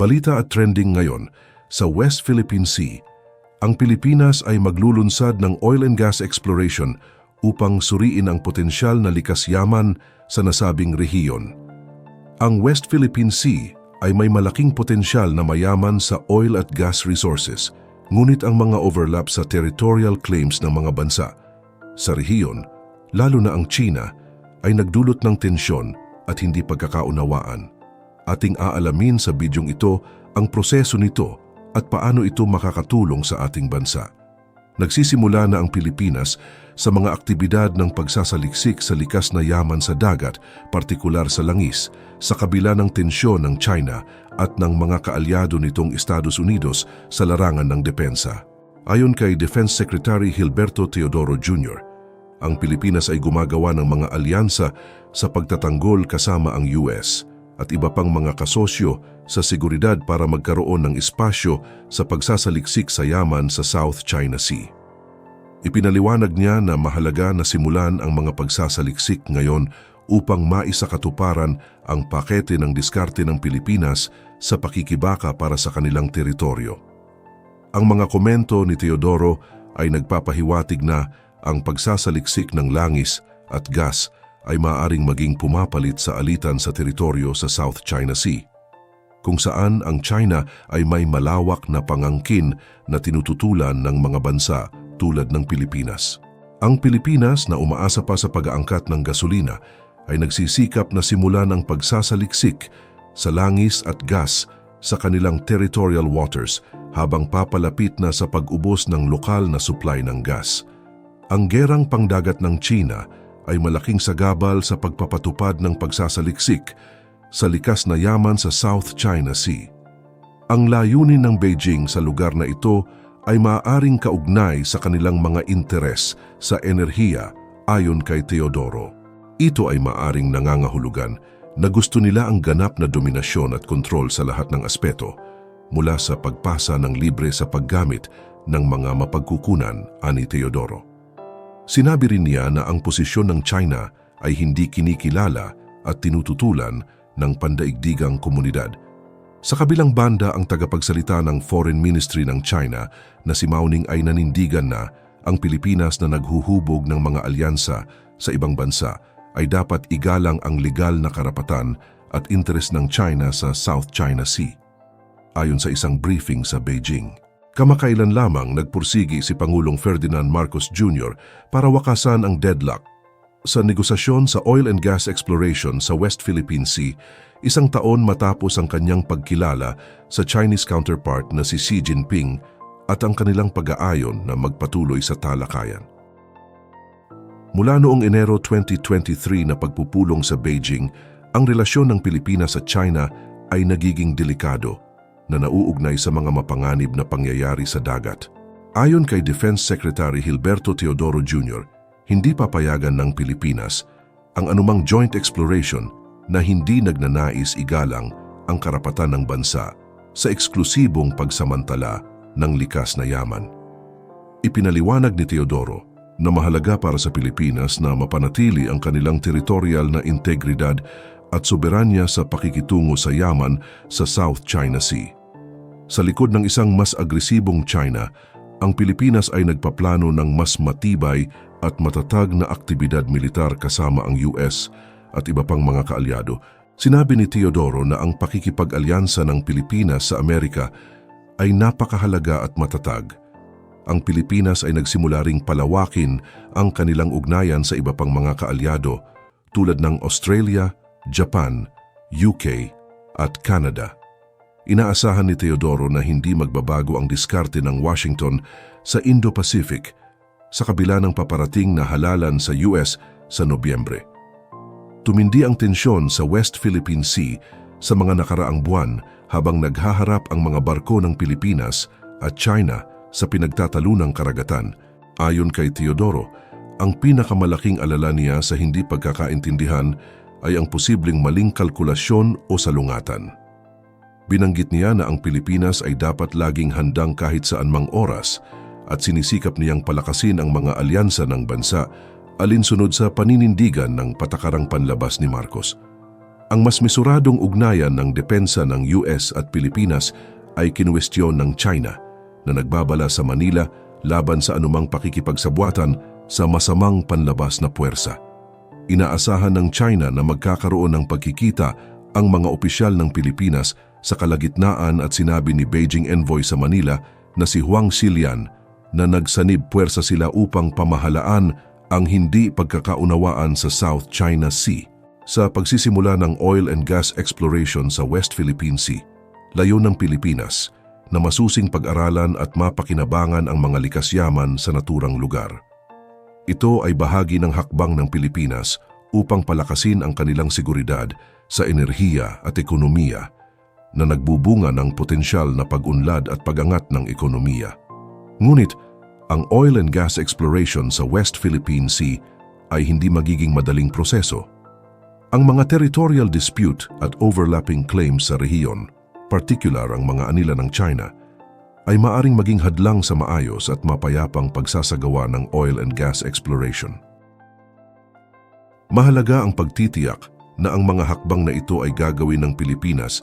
Balita at trending ngayon, sa West Philippine Sea, ang Pilipinas ay maglulunsad ng oil and gas exploration upang suriin ang potensyal na likas yaman sa nasabing rehiyon. Ang West Philippine Sea ay may malaking potensyal na mayaman sa oil at gas resources, ngunit ang mga overlap sa territorial claims ng mga bansa sa rehiyon, lalo na ang China, ay nagdulot ng tensyon at hindi pagkakaunawaan. Ating aalamin sa bidyong ito ang proseso nito at paano ito makakatulong sa ating bansa. Nagsisimula na ang Pilipinas sa mga aktibidad ng pagsasaliksik sa likas na yaman sa dagat, partikular sa langis, sa kabila ng tensyon ng China at ng mga kaalyado nitong Estados Unidos sa larangan ng depensa. Ayon kay Defense Secretary Hilberto Teodoro Jr., ang Pilipinas ay gumagawa ng mga alyansa sa pagtatanggol kasama ang US at iba pang mga kasosyo sa seguridad para magkaroon ng espasyo sa pagsasaliksik sa yaman sa South China Sea. Ipinaliwanag niya na mahalaga na simulan ang mga pagsasaliksik ngayon upang maisakatuparan ang pakete ng diskarte ng Pilipinas sa pakikibaka para sa kanilang teritoryo. Ang mga komento ni Teodoro ay nagpapahiwatig na ang pagsasaliksik ng langis at gas ay maaring maging pumapalit sa alitan sa teritoryo sa South China Sea, kung saan ang China ay may malawak na pangangkin na tinututulan ng mga bansa tulad ng Pilipinas. Ang Pilipinas na umaasa pa sa pag-aangkat ng gasolina ay nagsisikap na simulan ang pagsasaliksik sa langis at gas sa kanilang territorial waters habang papalapit na sa pag-ubos ng lokal na supply ng gas. Ang gerang pangdagat ng China ay malaking sagabal sa pagpapatupad ng pagsasaliksik sa likas na yaman sa South China Sea. Ang layunin ng Beijing sa lugar na ito ay maaaring kaugnay sa kanilang mga interes sa enerhiya ayon kay Teodoro. Ito ay maaring nangangahulugan na gusto nila ang ganap na dominasyon at kontrol sa lahat ng aspeto mula sa pagpasa ng libre sa paggamit ng mga mapagkukunan ani Teodoro. Sinabi rin niya na ang posisyon ng China ay hindi kinikilala at tinututulan ng pandaigdigang komunidad. Sa kabilang banda, ang tagapagsalita ng Foreign Ministry ng China na si Mauning ay nanindigan na ang Pilipinas na naghuhubog ng mga alyansa sa ibang bansa ay dapat igalang ang legal na karapatan at interes ng China sa South China Sea. Ayon sa isang briefing sa Beijing. Kamakailan lamang nagpursigi si Pangulong Ferdinand Marcos Jr. para wakasan ang deadlock sa negosasyon sa oil and gas exploration sa West Philippine Sea isang taon matapos ang kanyang pagkilala sa Chinese counterpart na si Xi Jinping at ang kanilang pag-aayon na magpatuloy sa talakayan. Mula noong Enero 2023 na pagpupulong sa Beijing, ang relasyon ng Pilipinas at China ay nagiging delikado na nauugnay sa mga mapanganib na pangyayari sa dagat. Ayon kay Defense Secretary Hilberto Teodoro Jr., hindi papayagan ng Pilipinas ang anumang joint exploration na hindi nagnanais igalang ang karapatan ng bansa sa eksklusibong pagsamantala ng likas na yaman. Ipinaliwanag ni Teodoro na mahalaga para sa Pilipinas na mapanatili ang kanilang teritorial na integridad at soberanya sa pakikitungo sa yaman sa South China Sea. Sa likod ng isang mas agresibong China, ang Pilipinas ay nagpaplano ng mas matibay at matatag na aktibidad militar kasama ang US at iba pang mga kaalyado. Sinabi ni Teodoro na ang pakikipag-alyansa ng Pilipinas sa Amerika ay napakahalaga at matatag. Ang Pilipinas ay nagsimula ring palawakin ang kanilang ugnayan sa iba pang mga kaalyado tulad ng Australia, Japan, UK at Canada. Inaasahan ni Teodoro na hindi magbabago ang diskarte ng Washington sa Indo-Pacific sa kabila ng paparating na halalan sa US sa Nobyembre. Tumindi ang tensyon sa West Philippine Sea sa mga nakaraang buwan habang naghaharap ang mga barko ng Pilipinas at China sa pinagtatalunang karagatan. Ayon kay Teodoro, ang pinakamalaking alala niya sa hindi pagkakaintindihan ay ang posibleng maling kalkulasyon o salungatan. Binanggit niya na ang Pilipinas ay dapat laging handang kahit saan mang oras at sinisikap niyang palakasin ang mga alyansa ng bansa alinsunod sa paninindigan ng patakarang panlabas ni Marcos. Ang mas misuradong ugnayan ng depensa ng US at Pilipinas ay kinuwestiyon ng China na nagbabala sa Manila laban sa anumang pakikipagsabwatan sa masamang panlabas na puwersa. Inaasahan ng China na magkakaroon ng pagkikita ang mga opisyal ng Pilipinas sa kalagitnaan at sinabi ni Beijing Envoy sa Manila na si Huang Xilian na nagsanib puwersa sila upang pamahalaan ang hindi pagkakaunawaan sa South China Sea. Sa pagsisimula ng oil and gas exploration sa West Philippine Sea, layo ng Pilipinas na masusing pag-aralan at mapakinabangan ang mga likas yaman sa naturang lugar. Ito ay bahagi ng hakbang ng Pilipinas upang palakasin ang kanilang seguridad sa enerhiya at ekonomiya na nagbubunga ng potensyal na pag-unlad at pagangat ng ekonomiya. Ngunit, ang oil and gas exploration sa West Philippine Sea ay hindi magiging madaling proseso. Ang mga territorial dispute at overlapping claims sa rehiyon, particular ang mga anila ng China, ay maaring maging hadlang sa maayos at mapayapang pagsasagawa ng oil and gas exploration. Mahalaga ang pagtitiyak na ang mga hakbang na ito ay gagawin ng Pilipinas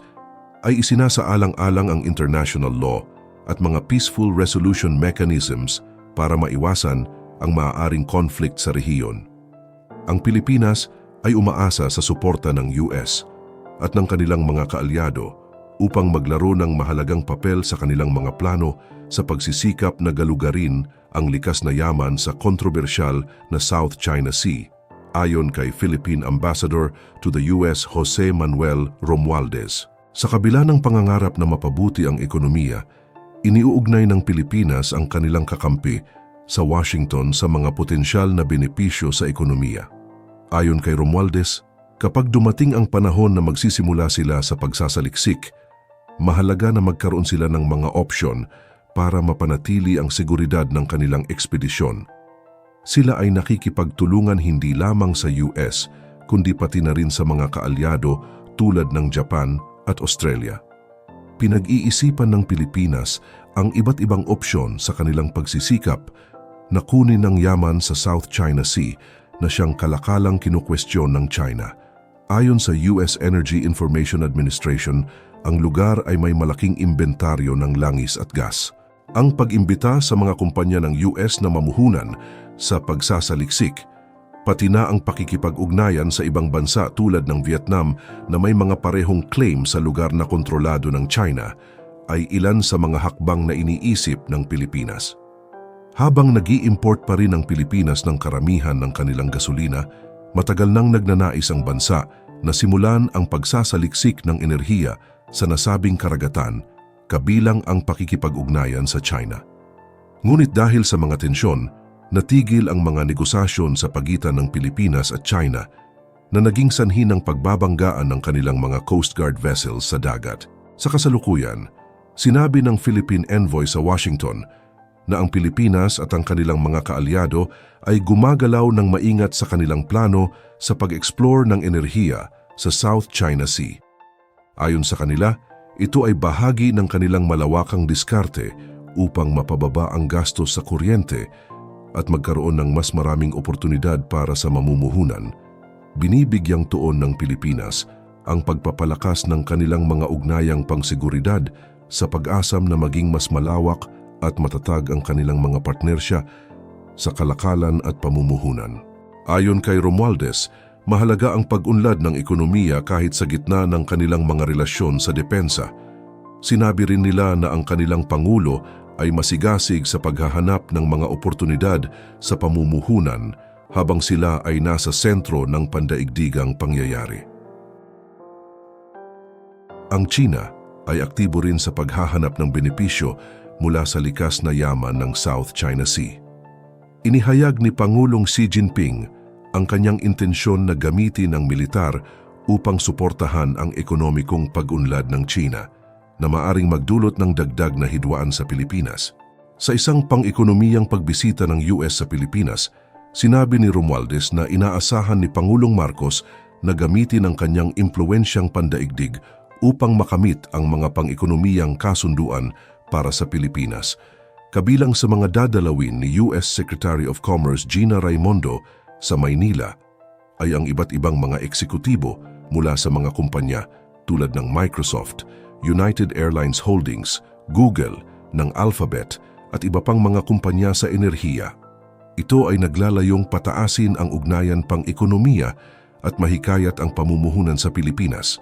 ay isinasaalang-alang ang international law at mga peaceful resolution mechanisms para maiwasan ang maaaring conflict sa rehiyon. Ang Pilipinas ay umaasa sa suporta ng US at ng kanilang mga kaalyado upang maglaro ng mahalagang papel sa kanilang mga plano sa pagsisikap na galugarin ang likas na yaman sa kontrobersyal na South China Sea, ayon kay Philippine Ambassador to the US Jose Manuel Romualdez. Sa kabila ng pangangarap na mapabuti ang ekonomiya, iniuugnay ng Pilipinas ang kanilang kakampi sa Washington sa mga potensyal na benepisyo sa ekonomiya. Ayon kay Romualdez, kapag dumating ang panahon na magsisimula sila sa pagsasaliksik, mahalaga na magkaroon sila ng mga opsyon para mapanatili ang seguridad ng kanilang ekspedisyon. Sila ay nakikipagtulungan hindi lamang sa US, kundi pati na rin sa mga kaalyado tulad ng Japan at Australia. Pinag-iisipan ng Pilipinas ang iba't ibang opsyon sa kanilang pagsisikap na kunin ang yaman sa South China Sea na siyang kalakalang kinukwestiyon ng China. Ayon sa US Energy Information Administration, ang lugar ay may malaking imbentaryo ng langis at gas. Ang pag-imbita sa mga kumpanya ng US na mamuhunan sa pagsasaliksik, pati na ang pakikipag-ugnayan sa ibang bansa tulad ng Vietnam na may mga parehong claim sa lugar na kontrolado ng China, ay ilan sa mga hakbang na iniisip ng Pilipinas. Habang nag import pa rin ang Pilipinas ng karamihan ng kanilang gasolina, matagal nang nagnanais ang bansa na simulan ang pagsasaliksik ng enerhiya sa nasabing karagatan kabilang ang pakikipag-ugnayan sa China. Ngunit dahil sa mga tensyon, natigil ang mga negosasyon sa pagitan ng Pilipinas at China na naging sanhi ng pagbabanggaan ng kanilang mga Coast Guard vessels sa dagat. Sa kasalukuyan, sinabi ng Philippine Envoy sa Washington na ang Pilipinas at ang kanilang mga kaalyado ay gumagalaw ng maingat sa kanilang plano sa pag-explore ng enerhiya sa South China Sea. Ayon sa kanila, ito ay bahagi ng kanilang malawakang diskarte upang mapababa ang gastos sa kuryente at magkaroon ng mas maraming oportunidad para sa mamumuhunan. Binibigyang tuon ng Pilipinas ang pagpapalakas ng kanilang mga ugnayang pangseguridad sa pag-asam na maging mas malawak at matatag ang kanilang mga partnersya sa kalakalan at pamumuhunan. Ayon kay Romualdez, mahalaga ang pag-unlad ng ekonomiya kahit sa gitna ng kanilang mga relasyon sa depensa. Sinabi rin nila na ang kanilang Pangulo ay masigasig sa paghahanap ng mga oportunidad sa pamumuhunan habang sila ay nasa sentro ng pandaigdigang pangyayari. Ang China ay aktibo rin sa paghahanap ng benepisyo mula sa likas na yaman ng South China Sea. Inihayag ni Pangulong Xi Jinping ang kanyang intensyon na gamitin ang militar upang suportahan ang ekonomikong pag-unlad ng China na maaring magdulot ng dagdag na hidwaan sa Pilipinas. Sa isang pang-ekonomiyang pagbisita ng US sa Pilipinas, sinabi ni Romualdez na inaasahan ni Pangulong Marcos na gamitin ang kanyang impluensyang pandaigdig upang makamit ang mga pang-ekonomiyang kasunduan para sa Pilipinas. Kabilang sa mga dadalawin ni US Secretary of Commerce Gina Raimondo sa Maynila ay ang iba't ibang mga eksekutibo mula sa mga kumpanya tulad ng Microsoft, United Airlines Holdings, Google, ng Alphabet at iba pang mga kumpanya sa enerhiya. Ito ay naglalayong pataasin ang ugnayan pang ekonomiya at mahikayat ang pamumuhunan sa Pilipinas.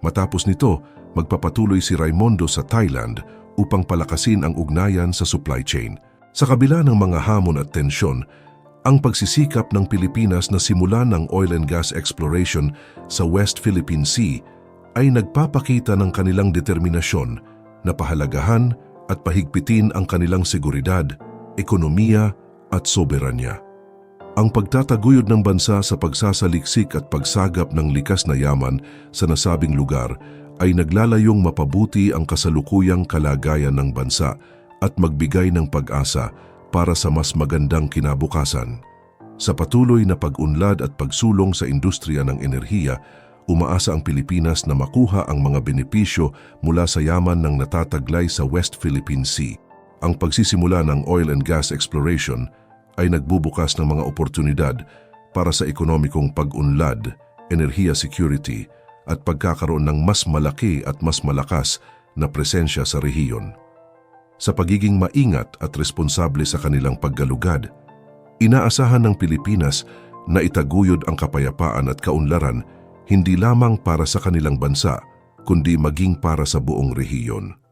Matapos nito, magpapatuloy si Raimondo sa Thailand upang palakasin ang ugnayan sa supply chain. Sa kabila ng mga hamon at tensyon, ang pagsisikap ng Pilipinas na simulan ng oil and gas exploration sa West Philippine Sea ay nagpapakita ng kanilang determinasyon na pahalagahan at pahigpitin ang kanilang seguridad, ekonomiya at soberanya. Ang pagtataguyod ng bansa sa pagsasaliksik at pagsagap ng likas na yaman sa nasabing lugar ay naglalayong mapabuti ang kasalukuyang kalagayan ng bansa at magbigay ng pag-asa para sa mas magandang kinabukasan. Sa patuloy na pag-unlad at pagsulong sa industriya ng enerhiya, umaasa ang Pilipinas na makuha ang mga benepisyo mula sa yaman ng natataglay sa West Philippine Sea. Ang pagsisimula ng oil and gas exploration ay nagbubukas ng mga oportunidad para sa ekonomikong pag-unlad, enerhiya security at pagkakaroon ng mas malaki at mas malakas na presensya sa rehiyon. Sa pagiging maingat at responsable sa kanilang paggalugad, inaasahan ng Pilipinas na itaguyod ang kapayapaan at kaunlaran hindi lamang para sa kanilang bansa, kundi maging para sa buong rehiyon.